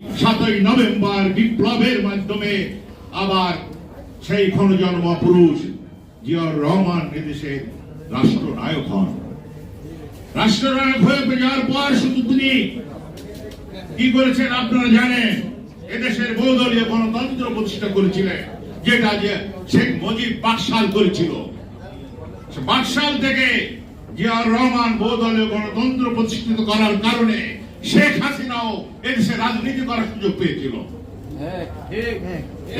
সাতই নভেম্বর বিপ্লবের মাধ্যমে আবার সেই ক্ষণজন্ম পুরুষ জিয়র রহমান এদেশের রাষ্ট্রনায়ক হন। রাষ্ট্রনায়ক হয়ে যাওয়ার পর শুধু তিনি কি করেছেন আপনারা জানেন? এদেশের বহুদলীয় গণতন্ত্র প্রতিষ্ঠা করেছিলেন, যেটা যে শেখ মুজিব বাকশাল করেছিল। বাকশাল থেকে জিয়াউর রহমান বহুদলীয় গণতন্ত্র প্রতিষ্ঠিত করার কারণে শেখ হাসিনাও এদেশে রাজনীতি করার সুযোগ পেয়েছিল।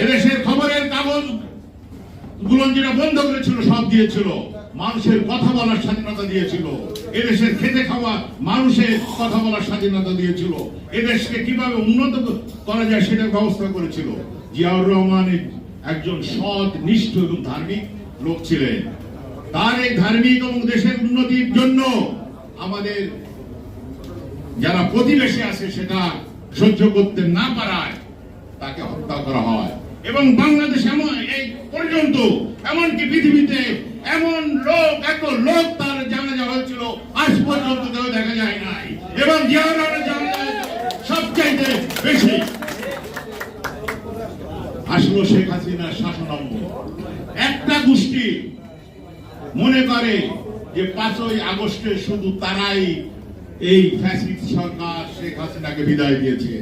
এদেশের খবরের কাগজগুলো যেটা বন্ধ করেছিল সব দিয়েছিল। মানুষের কথা বলার স্বাধীনতা দিয়েছিল। এদেশের খেতে খাওয়া মানুষের কথা বলার স্বাধীনতা দিয়েছিল। এদেশকে কীভাবে উন্নত করা যায় সেটার ব্যবস্থা করেছিল। জিয়াউর রহমান একজন সৎ নিষ্ঠ এবং ধার্মিক লোক ছিলেন। তার এই ধার্মিক এবং দেশের উন্নতির জন্য আমাদের যারা প্রতিবেশী আছে সেটা সহ্য করতে না পারায় তাকে হত্যা করা হয়। এবং বাংলাদেশ এমন এই পর্যন্ত এমনকি পৃথিবীতে এমন লোক, এত লোক তার জানাজা হয়েছিল, আজ পর্যন্ত কেউ দেখা যায় নাই। এবং সবচাইতে বেশি। আসলো শেখ হাসিনার শাসনামল। একটা গোষ্ঠী মনে করে যে পাঁচই আগস্টে শুধু তারাই এই ফ্যাসিস্ট সরকার শেখ হাসিনাকে বিদায় দিয়েছে।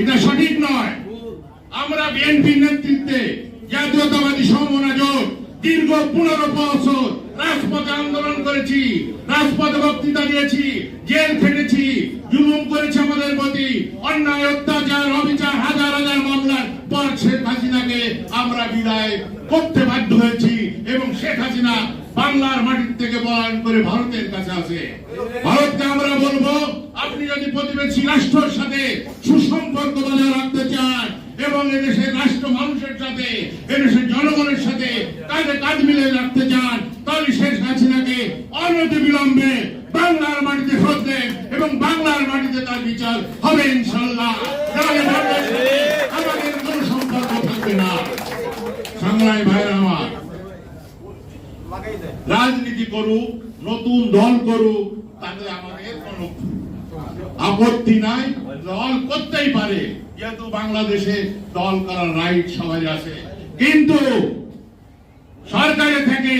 এটা সঠিক নয়। আমরা বিএনপির নেতৃত্বে জাতীয়তাবাদী সমমনা দীর্ঘ পনেরো বছর রাজপথে আন্দোলন করেছি, রাজপথে বক্তৃতা দিয়েছি, জেল খেটেছি জুলুম করেছে আমাদের প্রতি। অন্যায়, অত্যাচার, অবিচার, হাজার হাজার মামলার পর শেখ হাসিনাকে আমরা বিদায় করতে বাধ্য হয়েছি এবং শেখ হাসিনা বাংলার মাটির থেকে পলায়ন করে ভারতের কাছে আছে। ভারতকে আমরা বলব, আপনি যদি প্রতিবেশী রাষ্ট্রের সাথে সুসম্পর্ক বজায় রাখতে চান এবং এদেশের রাষ্ট্র মানুষের সাথে, এদেশের জনগণের সাথে কাঁধে কাঁধ মিলে রাখতে চান, তাহলে শেখ হাসিনাকে অনতি বিলম্বে বাংলার মাটিতে ফেরত এবং বাংলার মাটিতে তার বিচার হবে ইনশাল্লাহ আমাদের কোনো সম্পর্ক থাকবে না। সংগ্রামী ভাইরা আমার রাজনীতি করুক, নতুন দল করুক, তাতে আমাদের কোনো আপত্তি নাই। দল করতেই পারে, যেহেতু বাংলাদেশে দল করার রাইট সবাই আছে। কিন্তু সরকারের থেকে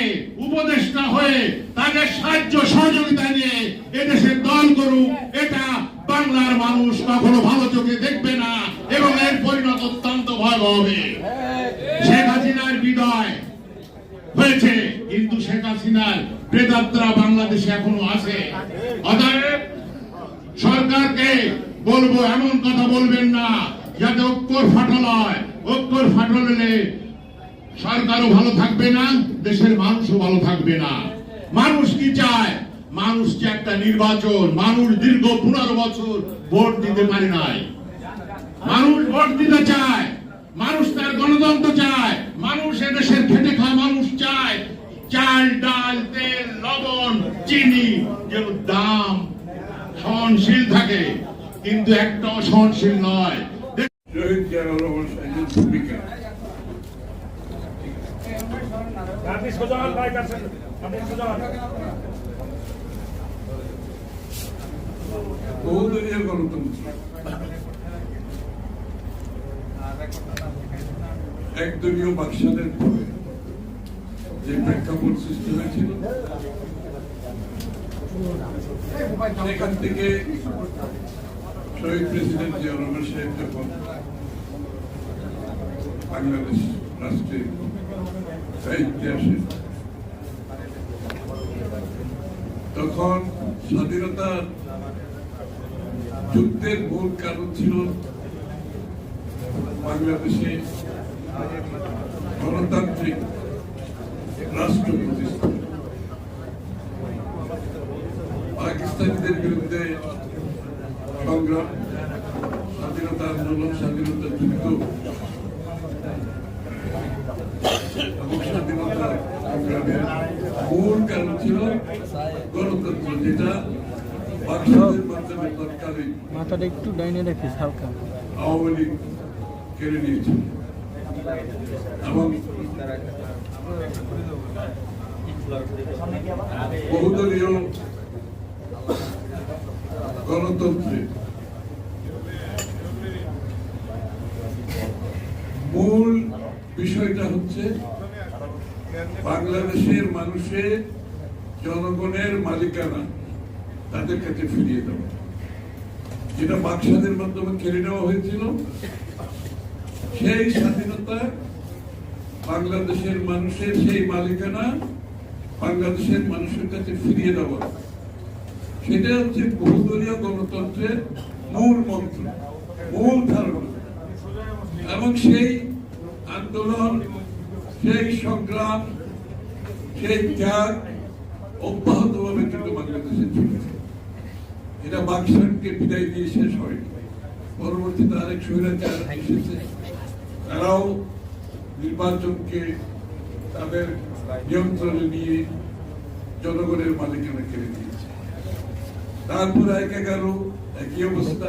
উপদেষ্টা হয়ে তাদের সাহায্য সহযোগিতা নিয়ে এদেশের দল করুক, এটা বাংলার মানুষ কখনো ভালো চোখে দেখবে না, এবং এর পরিণত অত্যন্ত ভয়াবহ হবে। শেখ হাসিনার বিদায় হয়েছে। কিন্তু শেখ হাসিনার প্রেতাত্রা বাংলাদেশে এখনও আছে। অতএব সরকারকে বলব, এমন কথা বলবেন না, যাতে ঐক্যর ফাটল হয়। ঐক্যর ফাটল হলে সরকারও ভালো থাকবে না, দেশের মানুষও ভালো থাকবে না। মানুষ কি চায়? মানুষ যে একটা নির্বাচন, মানুষ দীর্ঘ পনেরো বছর ভোট দিতে পারে নাই। মানুষ ভোট দিতে চায়, মানুষ তার গণতন্ত্র চায়, মানুষ এদেশের খেটে খাওয়া মানুষ চাল ডাল তেল লবণ চিনি যেন দাম সহনশীল থাকে কিন্তু একটাও সহনশীল নয়। বহুদলীয় গণতন্ত্র একদলীয় বাকশালের পরে সেখান থেকে শহীদ প্রেসিডেন্ট সাহেব যখন বাংলাদেশ দায়িত্বে আসেন তখন স্বাধীনতার যুদ্ধের মূল কারণ ছিল বাংলাদেশে গণতান্ত্রিক রাষ্ট্র প্রতিষ্ঠা পাকিস্তানিদের বিরুদ্ধে সংগ্রাম স্বাধীনতা আন্দোলন স্বাধীনতা যুদ্ধ স্বাধীনতা সংগ্রামের মূল কারণ ছিল গণতন্ত্র যেটা মাথাটা একটু ডাইনে রাখিস, হালকা। আওয়ামী লীগ কেড়ে নিয়েছিল এবং বহুদলীয় মূল বিষয়টা হচ্ছে বাংলাদেশের মানুষের জনগণের মালিকানা তাদের কাছে ফিরিয়ে দেওয়া। যেটা বাকশাদের মাধ্যমে কেড়ে নেওয়া হয়েছিল, সেই স্বাধীনতা বাংলাদেশের মানুষের সেই মালিকানা বাংলাদেশের মানুষের কাছে ফিরিয়ে দেওয়া। সেটা হচ্ছে বহুদলীয় গণতন্ত্রের মূল মন্ত্র, মূল ধারণা। এবং সেই আন্দোলন, সেই সংগ্রাম, সেই ত্যাগ অব্যাহতভাবে কিন্তু বাংলাদেশে চলেছে এটা বাকশানকে বিদায় দিয়ে শেষ হয়নি। পরবর্তীতে আরেক স্বৈরাচার এসেছে। তারাও নির্বাচনকে তাদের নিয়ন্ত্রণে নিয়ে জনগণের মালিকানা কেড়ে দিয়েছে তারপর এক এগারো, একই অবস্থা।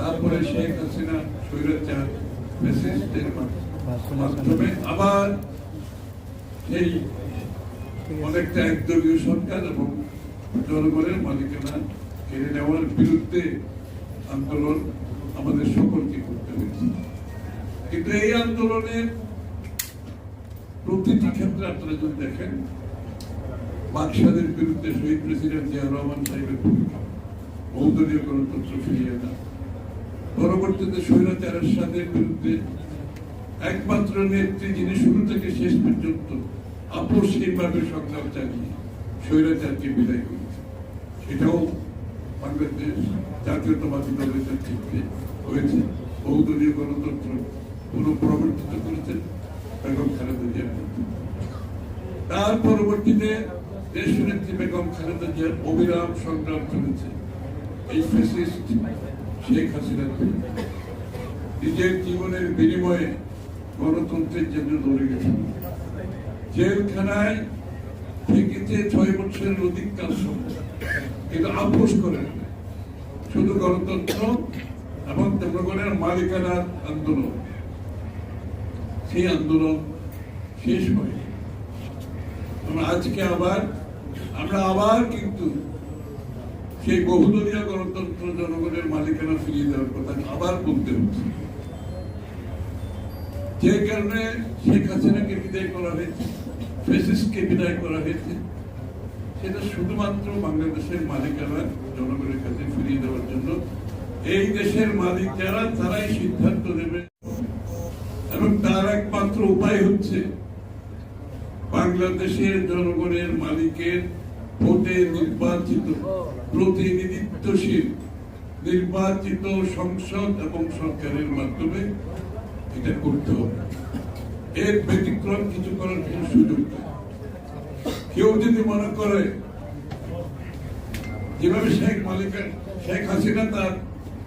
তারপরে শেখ হাসিনা স্বৈরাচার প্রেসিডেন্টের মাধ্যমে আবার সেই অনেকটা একদলীয় সরকার এবং জনগণের মালিকানা কেড়ে নেওয়ার বিরুদ্ধে আন্দোলন আমাদের সকলকে করতে হয়েছে। কিন্তু এই আন্দোলনের প্রতিটি ক্ষেত্রে আপনারা যদি দেখেন, বাদশাদের বিরুদ্ধে শহীদ প্রেসিডেন্ট জিয়া রহমান সাহেবের ভূমিকা গণতন্ত্র ফিরিয়ে পরবর্তীতে স্বৈরাচারের সাথের বিরুদ্ধে একমাত্র নেত্রী যিনি শুরু থেকে শেষ পর্যন্ত আপসহীনভাবে সংগ্রাম চালিয়ে স্বৈরাচারকে বিদায় করেছে সেটাও বাংলাদেশ জাতীয়তাবাদী দলের নেতৃত্বে হয়েছে। বহুদলীয় গণতন্ত্র পুনঃপ্রবর্তিত করেছেন, বেগম খালেদা মাধ্যমে। তার পরবর্তীতে দেশ নেত্রী বেগম খালেদা জিয়ার অবিরাম সংগ্রাম চলেছে, এই ফ্যাসিস্ট শেখ হাসিনার নিজের জীবনের বিনিময়ে গণতন্ত্রের জন্য লড়ে গেছে জেলখানায় থেকেছে ছয় বছরের অধিক কাল। কিন্তু আপোষ করে শুধু গণতন্ত্র এবং জনগণের মালিকানার আন্দোলন সেই আন্দোলন শেষ হয় আমরা আজকে আবার, আমরা আবার কিন্তু সেই বহুদলীয় গণতন্ত্র জনগণের মালিকানা ফিরিয়ে দেওয়ার কথা আবার বলতে হচ্ছে। যে কারণে শেখ হাসিনাকে বিদায় করা হয়েছে ফেসিসকে বিদায় করা হয়েছে, সেটা শুধুমাত্র বাংলাদেশের মালিকানা জনগণের কাছে ফিরিয়ে দেওয়ার জন্য। এই দেশের মালিক যারা, তারাই সিদ্ধান্ত নেবে। একমাত্র উপায় হচ্ছে বাংলাদেশের জনগণের মালিকের ভোটে নির্বাচিত প্রতিনিধিত্বশীল, নির্বাচিত সংসদ এবং সরকারের মাধ্যমে এটা করতে হবে। এর ব্যতিক্রম কিছু করার কোনো সুযোগ কেউ যদি মনে করে যেভাবে শেখ মালিকা, শেখ হাসিনা তার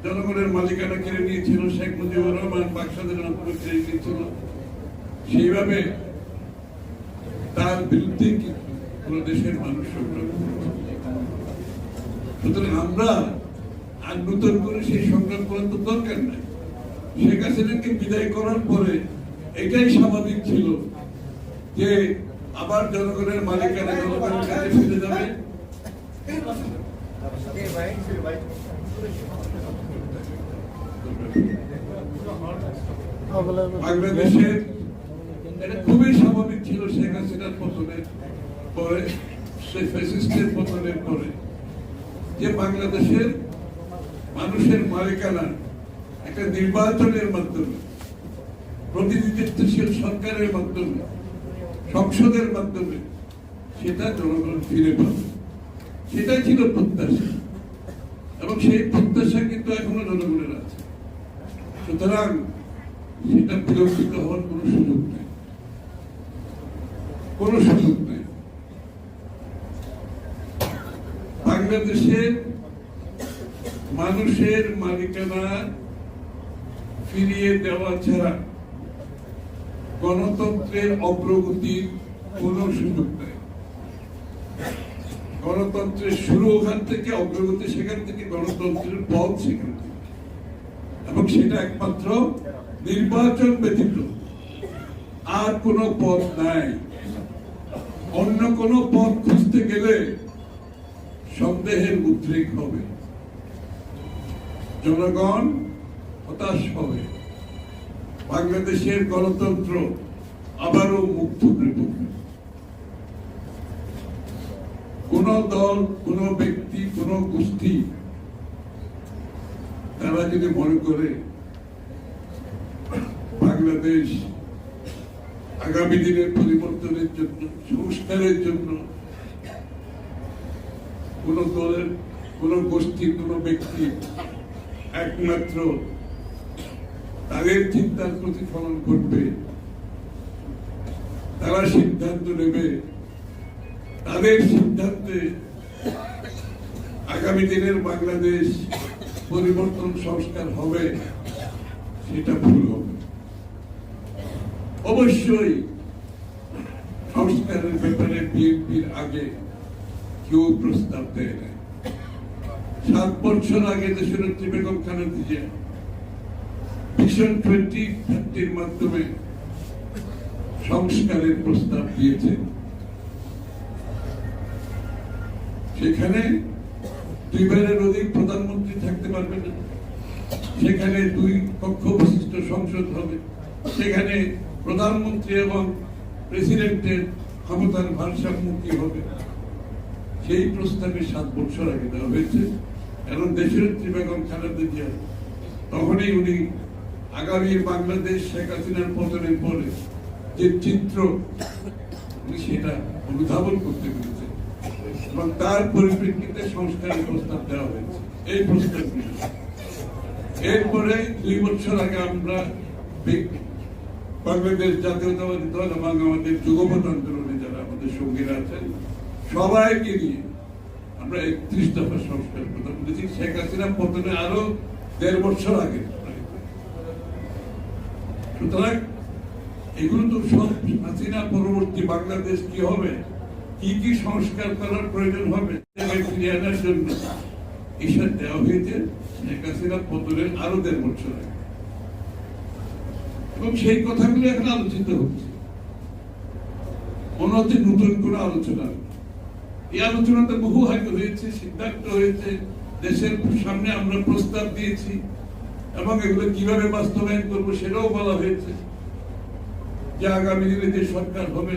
জনগণের মালিকানা কেড়ে নিয়েছিল, শেখ মুজিবুর রহমান মাধ্যমে কেড়ে নিয়েছিল সেইভাবে তার বিরুদ্ধে কোন দেশের মানুষ সংগ্রাম সুতরাং আমরা আর নতুন করে সেই সংগ্রাম করার তো দরকার নাই। শেখ হাসিনাকে বিদায় করার পরে এটাই স্বাভাবিক ছিল যে আবার জনগণের মালিকানা জনগণের কাছে ফিরে যাবে। বাংলাদেশের এটা খুবই স্বাভাবিক ছিল শেখ হাসিনার পতনের পরে সেই ফ্যাসিস্টের পতনের পরে। যে বাংলাদেশের মানুষের মালিকানা একটা নির্বাচনের মাধ্যমে, প্রতিনিধিত্বশীল সরকারের মাধ্যমে, সংসদের মাধ্যমে, সেটা জনগণ ফিরে পাবে সেটাই ছিল প্রত্যাশা। এবং সেই প্রত্যাশা কিন্তু এখনও জনগণের আছে। সুতরাং সেটা বিলম্বিত হওয়ার কোনো সুযোগ নেই। কোনো সুযোগ নেই। বাংলাদেশের মানুষের মালিকানা ফিরিয়ে দেওয়া ছাড়া গণতন্ত্রের অগ্রগতির কোনো সুযোগ নেই। গণতন্ত্রের শুরু ওখান থেকে, অগ্রগতি সেখান থেকে, গণতন্ত্রের পথ সেখান থেকে। এবং সেটা একমাত্র নির্বাচন ব্যতীত আর কোনো পথ নাই। অন্য কোনো পথ খুঁজতে গেলে সন্দেহের উদ্রেক হবে। জনগণ হতাশ হবে। বাংলাদেশের গণতন্ত্র আবারও মুক্ত কোন দল, কোন ব্যক্তি, কোন গোষ্ঠী তারা যদি মনে করে, বাংলাদেশ আগামী দিনের পরিবর্তনের জন্য, সংস্কারের জন্য কোন দলের, কোন গোষ্ঠী কোন ব্যক্তি একমাত্র তাদের চিন্তার প্রতিফলন ঘটবে। তারা সিদ্ধান্ত নেবে। তাদের সিদ্ধান্তে আগামী দিনের বাংলাদেশ পরিবর্তন, সংস্কার হবে, সেটা ভুল হবে। অবশ্যই সংস্কারের ব্যাপারে বিএনপির আগে কেউ প্রস্তাব দেয় না সাত বছর আগে দেশের বেগম খালেদা জিয়া ভিশন টোয়েন্টি থার্টির মাধ্যমে সংস্কারের প্রস্তাব দিয়েছেন। সেখানে দুইবারের অধিক প্রধানমন্ত্রী থাকতে পারবে না। সেখানে দুই কক্ষ বিশিষ্ট সংসদ হবে। সেখানে প্রধানমন্ত্রী এবং প্রেসিডেন্টের ক্ষমতার ভারসাম্য কি হবে। সেই প্রস্তাবে সাত বছর আগে দেওয়া হয়েছে। এবং দেশের বেগম খালেদা জিয়া, তখনই উনি আগামী বাংলাদেশ শেখ হাসিনার পতনের পরে যে চিত্র, উনি সেটা অনুধাবন করতে পেরেছেন এবং তার পরিপ্রেক্ষিতে সংস্কারের প্রস্তাব দেওয়া হয়েছে। এই প্রস্তাবগুলি এরপরে দুই বছর আগে আমরা বাংলাদেশ জাতীয়তাবাদী দল এবং আমাদের যুগপথ আন্দোলনে যারা আমাদের সঙ্গীরা আছেন, সবাইকে নিয়ে আমরা একত্রিশ দফা সংস্কার কথা বলেছি শেখ হাসিনা পতনে আরও দেড় বছর আগে সুতরাং এগুলো তো সব হাসিনা পরবর্তী বাংলাদেশ কি হবে? কি কি সংস্কার করার প্রয়োজন হবে? ফিরিয়ে আনার জন্য ঈশ্বর দেওয়া হয়েছে। শেখ হাসিনা পতনের আরও দেড় বছর আগে। এবং সেই কথাগুলো এখন আলোচিত হচ্ছে। মনে হচ্ছে নতুন কোনো আলোচনা এই আলোচনাতে বহু হয়তো হয়েছে সিদ্ধান্ত হয়েছে দেশের সামনে আমরা প্রস্তাব দিয়েছি এবং এগুলো কীভাবে বাস্তবায়ন করব সেটাও বলা হয়েছে যে আগামী দিনে যে সরকার হবে,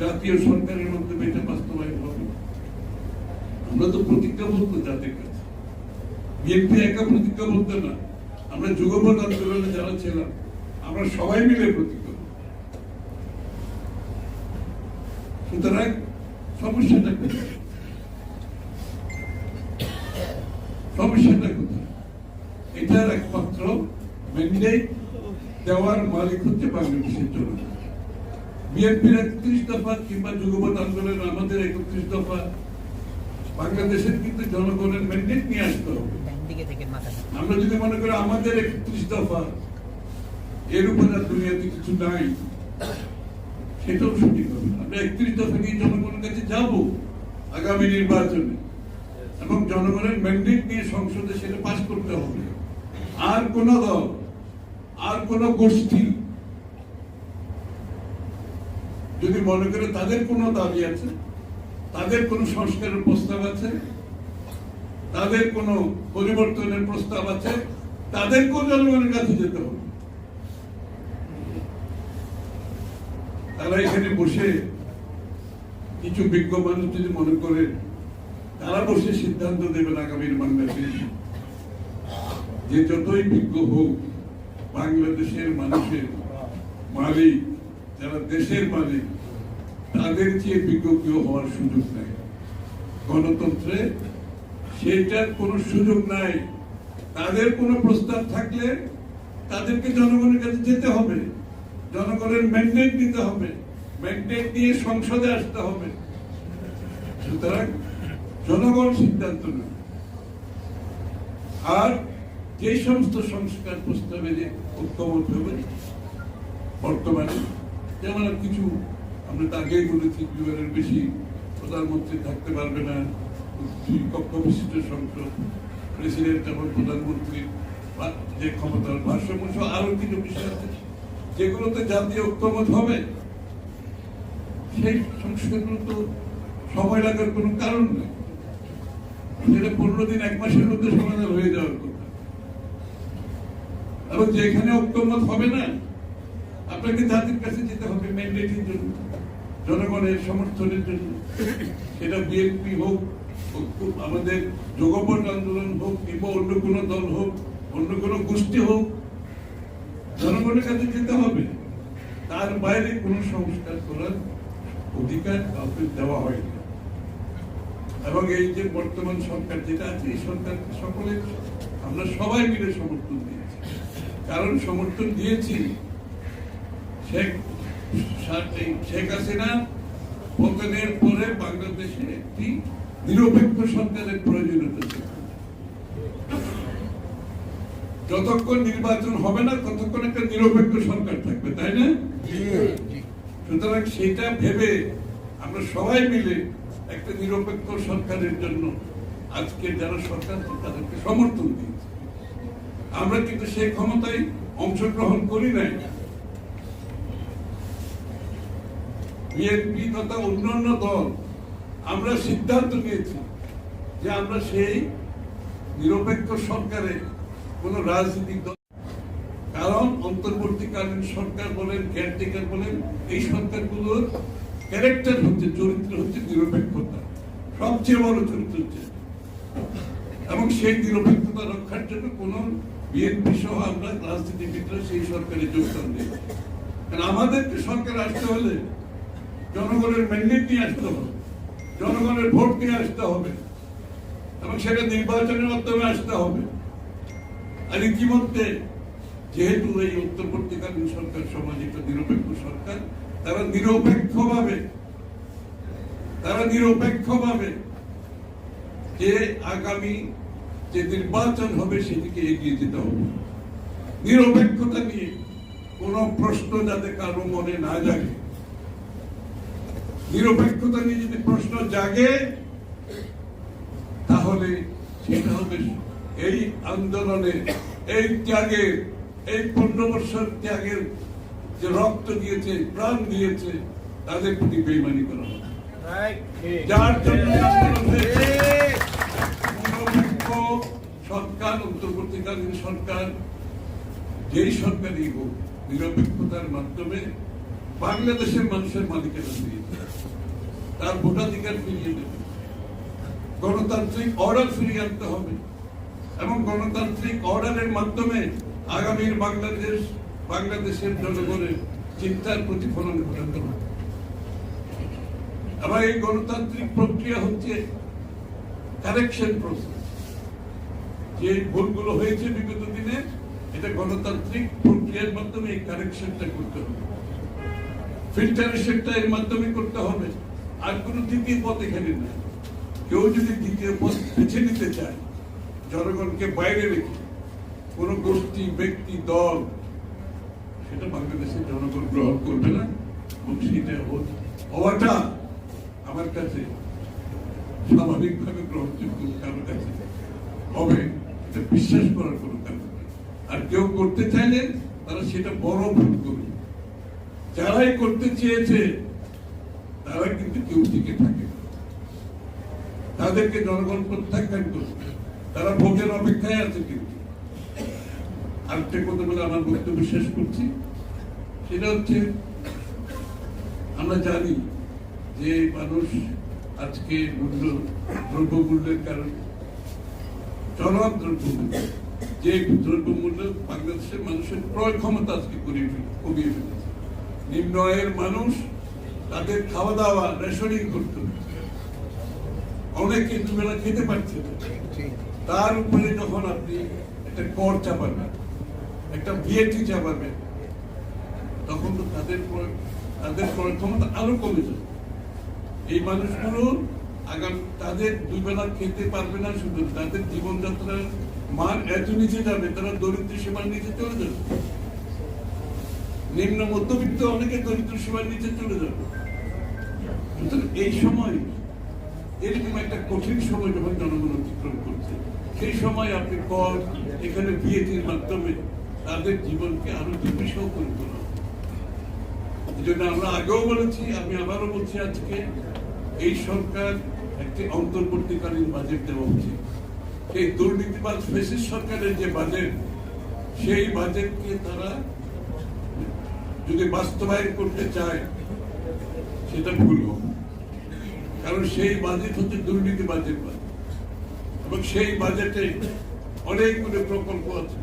জাতীয় সরকারের মাধ্যমে এটা বাস্তবায়ন হবে। আমরা তো প্রতিজ্ঞাবদ্ধ জাতির কাছে। বিএনপি একা প্রতিজ্ঞাবদ্ধ না। আমরা যুগপথ আন্দোলনে যারা ছিলাম আমরা সবাই মিলে প্রতিজ্ঞা সুতরাং সমস্যাটা কোথায়? সমস্যাটা কোথায়? এটার একমাত্র ম্যান্ডেট দেওয়ার মালিক হচ্ছে বাংলাদেশের বিএনপির একত্রিশ দফা কিংবা যুগপথ আন্দোলন আমাদের একত্রিশ দফা। বাংলাদেশের কিন্তু জনগণের ম্যান্ডেট নিয়ে আসতে হবে। আমরা যদি মনে করি আমাদের একত্রিশ দফা এর উপর দুনিয়াতে কিছু নাই। সেটাও সঠিক হবে। আমরা একত্রিশ নিয়ে জনগণের কাছে যাব আগামী নির্বাচনে। এবং জনগণের ম্যান্ডেট নিয়ে সংসদে সেটা পাশ করতে হবে। আর কোন দল, আর কোন গোষ্ঠী যদি মনে করে তাদের কোনো দাবি আছে, তাদের কোনো সংস্কারের প্রস্তাব আছে, তাদের কোনো পরিবর্তনের প্রস্তাব আছে, তাদেরকেও জনগণের কাছে যেতে হবে। তারা এখানে বসে কিছু বিজ্ঞ মানুষ যদি মনে করে তারা বসে সিদ্ধান্ত দেবেন আগামীর বাংলাদেশ। যে যতই বিজ্ঞ হোক, বাংলাদেশের মানুষের মালিক, যারা দেশের মালিক, তাদের চেয়ে বিজ্ঞ কেউ হওয়ার সুযোগ নাই। গণতন্ত্রে সেটার কোনো সুযোগ নাই। তাদের কোনো প্রস্তাব থাকলে তাদেরকে জনগণের কাছে যেতে হবে। জনগণের ম্যান্ডেট দিতে হবে। ম্যান্ডেট দিয়ে সংসদে আসতে হবে। সুতরাং জনগণ সিদ্ধান্ত নেবে। আর যে সমস্ত সংস্কার প্রস্তাবে যে ঐক্যমত হবে, বর্তমানে যেমন কিছু আমরা আগেই বলেছি, দুবারের বেশি প্রধানমন্ত্রী থাকতে পারবে না, দুই কক্ষ বিশিষ্ট সংসদ, প্রেসিডেন্ট এবং প্রধানমন্ত্রী যে ক্ষমতার ভারসাম্য আরও কিছু বিষয় আছে। যেগুলোতে জাতীয় ঐক্যমত হবে, সেই সংস্কারগুলো তো সময় লাগার কোনো কারণ নেই। সেটা পনেরো দিন, এক মাসের মধ্যে সমাধান হয়ে যাওয়ার কথা। এবং যেখানে ঐক্যমত হবে না, আপনাকে জাতির কাছে যেতে হবে ম্যান্ডেটের জন্য, জনগণের সমর্থনের জন্য। সেটা বিএনপি হোক, আমাদের যোগপট আন্দোলন হোক, কিংবা অন্য কোনো দল হোক, অন্য কোনো গোষ্ঠী হোক জনগণের কাছে যেতে হবে। তার বাইরে কোনো সংস্কার করার অধিকার কাউকে দেওয়া হয়নি। এবং এই যে বর্তমান সরকার যেটা আছে, এই সরকার সকলে, আমরা সবাই মিলে সমর্থন দিয়েছি। কারণ সমর্থন দিয়েছি শেখ হাসিনা পতনের পরে বাংলাদেশে একটি নিরপেক্ষ সরকারের প্রয়োজনীয়তা ছিল। যতক্ষণ নির্বাচন হবে না ততক্ষণ একটা নিরপেক্ষ সরকার থাকবে তাই না? সুতরাং সেটা ভেবে আমরা সবাই মিলে একটা নিরপেক্ষ সরকারের জন্য আজকে যারা সরকার তাদেরকে সমর্থন দিয়েছে। আমরা কিন্তু সেই ক্ষমতায় অংশগ্রহণ করি নাই। বিএনপি তথা অন্যান্য দল আমরা সিদ্ধান্ত নিয়েছি যে আমরা সেই নিরপেক্ষ সরকারে কোন রাজনৈতিক দল কারণ অন্তর্বর্তীকালীন সরকার বলেন কেয়ারটেকার বলেন, এই সরকারগুলোর ক্যারেক্টার হচ্ছে, চরিত্র হচ্ছে নিরপেক্ষতা। সবচেয়ে বড় চরিত্র হচ্ছে এবং সেই নিরপেক্ষতা রক্ষার জন্য কোন বিএনপি সহ আমরা রাজনীতিবিদরা সেই সরকারে যোগদান দিই। কারণ আমাদেরকে সরকার আসতে হলে জনগণের ম্যান্ডেট নিয়ে আসতে হবে, জনগণের ভোট নিয়ে আসতে হবে এবং সেটা নির্বাচনের মাধ্যমে আসতে হবে। আর ইতিমধ্যে যেহেতু এই উত্তরবর্তীকালীন সরকার সমাজ একটা নিরপেক্ষ সরকার, তারা নিরপেক্ষভাবে তারা নিরপেক্ষভাবে যে আগামী যে নির্বাচন হবে সেদিকে এগিয়ে যেতে হবে। নিরপেক্ষতা নিয়ে কোন প্রশ্ন যাতে কারও মনে না জাগে। নিরপেক্ষতা নিয়ে যদি প্রশ্ন জাগে, তাহলে সেটা হবে এই আন্দোলনে এই ত্যাগের এই পনেরো বছর ত্যাগের যে রক্ত দিয়েছে প্রাণ দিয়েছে তাদের প্রতি বেইমানি করা যার জন্য সরকার অন্তর্বর্তীকালীন সরকার যেই সরকারই হোক নিরপেক্ষতার মাধ্যমে বাংলাদেশের মানুষের মালিকানা ফিরিয়ে দেবে তার ভোটাধিকার ফিরিয়ে দেবে গণতান্ত্রিক অর্ডার ফিরিয়ে আনতে হবে। এবং গণতান্ত্রিক অর্ডারের মাধ্যমে আগামীর বাংলাদেশ, বাংলাদেশের জনগণের চিন্তার প্রতিফলন ঘটাতে হবে। আবার এই গণতান্ত্রিক প্রক্রিয়া হচ্ছে কারেকশন প্রসেস যে ভুলগুলো হয়েছে বিগত দিনে, এটা গণতান্ত্রিক প্রক্রিয়ার মাধ্যমে এই কারেকশনটা করতে হবে। ফিল্টারেশনটা এর মাধ্যমে করতে হবে। আর কোনো দ্বিতীয় পথ এখানে নেই। কেউ যদি দ্বিতীয় পথ বেছে নিতে চায় জনগণকে বাইরে রেখে কোন গোষ্ঠী, ব্যক্তি, দল, সেটা বাংলাদেশের জনগণ গ্রহণ করবে না এবং সেটা হওয়াটা আমার কাছে স্বাভাবিকভাবে গ্রহণযোগ্য কারোর কাছে হবে, এটা বিশ্বাস করার কোনো কারণ। আর কেউ করতে চাইলে তারা সেটা বড় ভুল করবে। যারাই করতে চেয়েছে, তারা কিন্তু কেউ টিকে থাকে তাদেরকে জনগণ প্রত্যাখ্যান করবে তারা ভোটের অপেক্ষায় আছে কিন্তু। আরেকটা কথা বলে আমার বক্তব্য শেষ করছি। সেটা হচ্ছে, আমরা জানি যে মানুষ আজকে মূল্য দ্রব্য মূল্যের কারণে, চরম দ্রব্য মূল্য যে দ্রব্য মূল্য বাংলাদেশের মানুষের ক্রয় ক্ষমতা আজকে কমিয়ে কমিয়ে ফেলেছে। নিম্ন আয়ের মানুষ তাদের খাওয়া দাওয়া রেশনিং করতে হচ্ছে। অনেকে দুবেলা খেতে পারছে না। তার উপরে যখন আপনি একটা কর চাপাবেন, একটা ভিএটি চাপাবেন, তখন তো তাদের তাদের ক্রয় ক্ষমতা আরও কমে যাবে। এই মানুষগুলো আগাম, তাদের দুই বেলা খেতে পারবে না, শুধু তাদের জীবনযাত্রার মান এত নিচে যাবে, তারা দরিদ্র সীমার নিচে চলে যাবে। নিম্ন মধ্যবিত্ত অনেকে দরিদ্র সীমার নিচে চলে যাবে। এই সময় এরকম একটা কঠিন সময় যখন জনগণ অতিক্রম করছে সেই সময় আপনি কর এখানে বিয়েটির মাধ্যমে তাদের জীবনকে আরও দুর্বিষহ করে তোলা জন্য আমরা আগেও বলেছি, আমি আবারও বলছি আজকে, এই সরকার একটি অন্তর্বর্তীকালীন বাজেট দেওয়া উচিত। এই দুর্নীতিবাজ ফেসিস সরকারের যে বাজেট সেই বাজেটকে তারা যদি বাস্তবায়ন করতে চায়, সেটা ভুল কারণ সেই বাজেট হচ্ছে দুর্নীতি বাজেট বাজেট এবং সেই বাজেটে অনেকগুলো প্রকল্প আছে।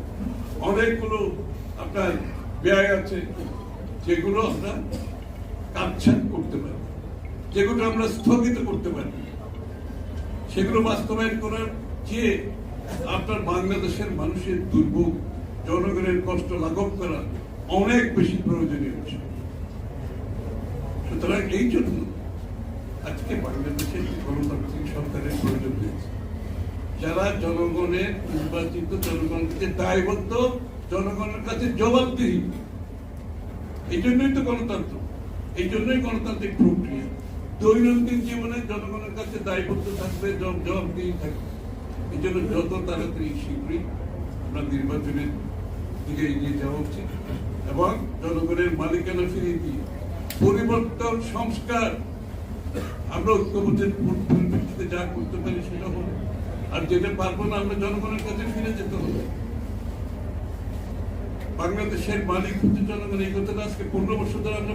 অনেকগুলো আপনার ব্যয় আছে যেগুলো আমরা কাটছাট করতে পারি, যেগুলো আমরা স্থগিত করতে পারি। সেগুলো বাস্তবায়ন করার চেয়ে আপনার বাংলাদেশের মানুষের দুর্ভোগ, জনগণের কষ্ট লাঘব করা অনেক বেশি প্রয়োজনীয় বিষয়। সুতরাং এই জন্য আজকে বাংলাদেশে একটি গণতান্ত্রিক সরকারের প্রয়োজন যারা জনগণের নির্বাচিত জনগণকে দায়বদ্ধ, জনগণের কাছে জবাবদিহি। এই জন্যই তো গণতন্ত্র। এই জন্যই গণতান্ত্রিক প্রক্রিয়া। দৈনন্দিন জীবনে জনগণের কাছে দায়বদ্ধ থাকবে জব জবাবদিহি থাকবে এই জন্য যত তাড়াতাড়ি শীঘ্রই আমরা নির্বাচনের দিকে এগিয়ে যাওয়া উচিত এবং জনগণের মালিকানা ফিরিয়ে দিয়ে পরিবর্তন সংস্কার। আমরা ঐক্যবদ্ধের পরিপ্রেক্ষিতে যা করতে পারি সেটা হবে আর যেতে পারব না, আমরা জনগণের কাছে ফিরে যেতে হবে। বাংলাদেশের মালিক হচ্ছে জনগণ, এই কথাটা আজকে পনেরো বছর ধরে আমরা